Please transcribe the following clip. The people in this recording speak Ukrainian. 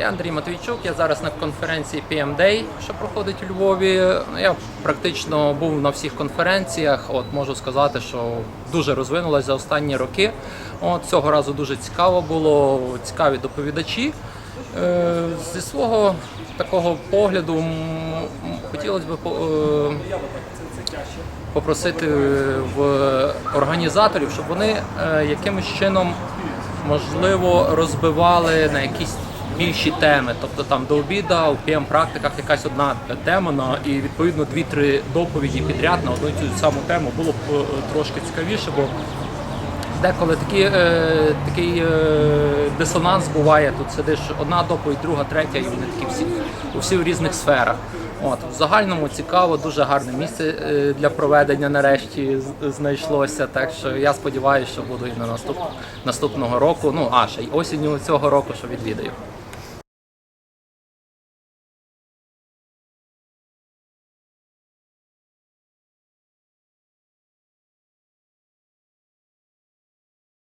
Я Андрій Матвійчук, я зараз на конференції PM що проходить у Львові. Я практично був на всіх конференціях. От можу сказати, що дуже розвинулася за останні роки. От цього разу дуже цікаво було, цікаві доповідачі. Е, Зі свого такого погляду хотілося б е, попросити в організаторів, щоб вони е, якимось чином можливо розбивали на якісь більші теми. Тобто там до обіда у pm практиках якась одна тема на і відповідно дві-три доповіді підряд на одну ту саму тему було б е, трошки цікавіше, бо деколи такі, е, такий е, дисонанс буває. Тут сидиш одна доповідь, друга, третя, і вони такі всі у всі в різних сферах. От в загальному цікаво, дуже гарне місце е, для проведення нарешті знайшлося. Так що я сподіваюся, що буду і на наступ, наступного року. Ну а ще й осінню цього року, що відвідаю.